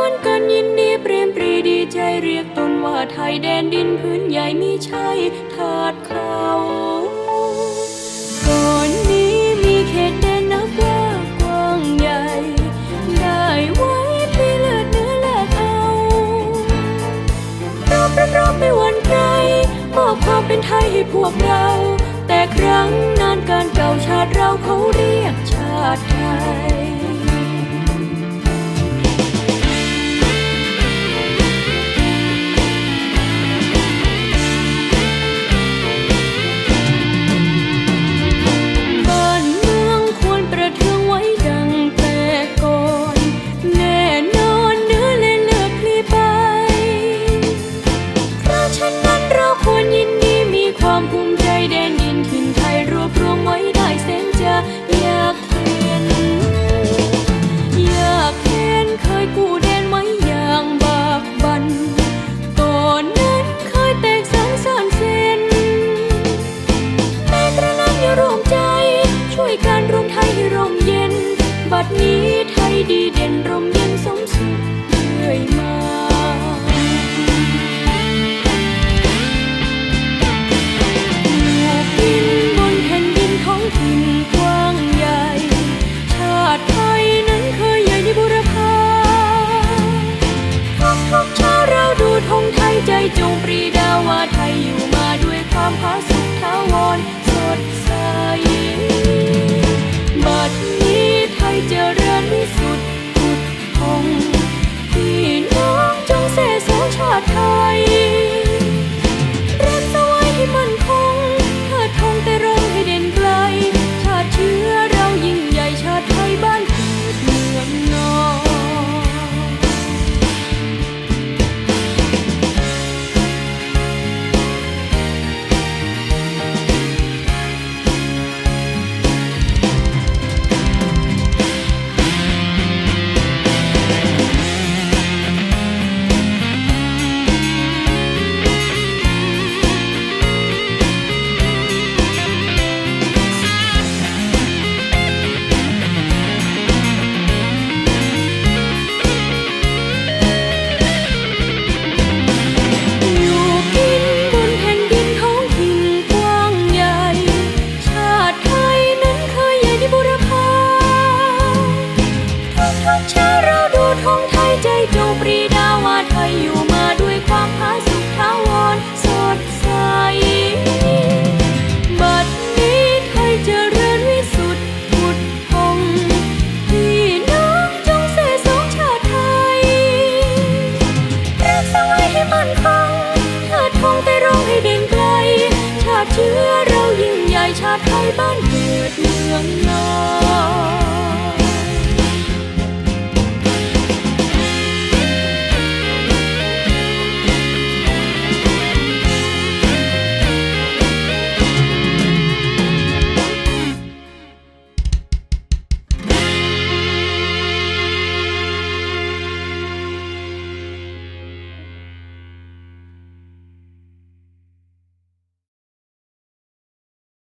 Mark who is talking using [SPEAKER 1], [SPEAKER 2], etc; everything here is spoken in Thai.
[SPEAKER 1] วนกันยินดีเปรียมปรีดีใจเรียกตนว่าไทยแดนดินพื้นใหญ่มีใชัยถาดเขาก่อนนี้มีเขตแดนนับว่ากว้างใหญ่ ได้ไว้พี่เลือดเนื้อแลกเอารอบรับรอบไม่หวันไกรมอบความเป็นไทยให้พวกเรา แต่ครั้งนานการเก่าชา alone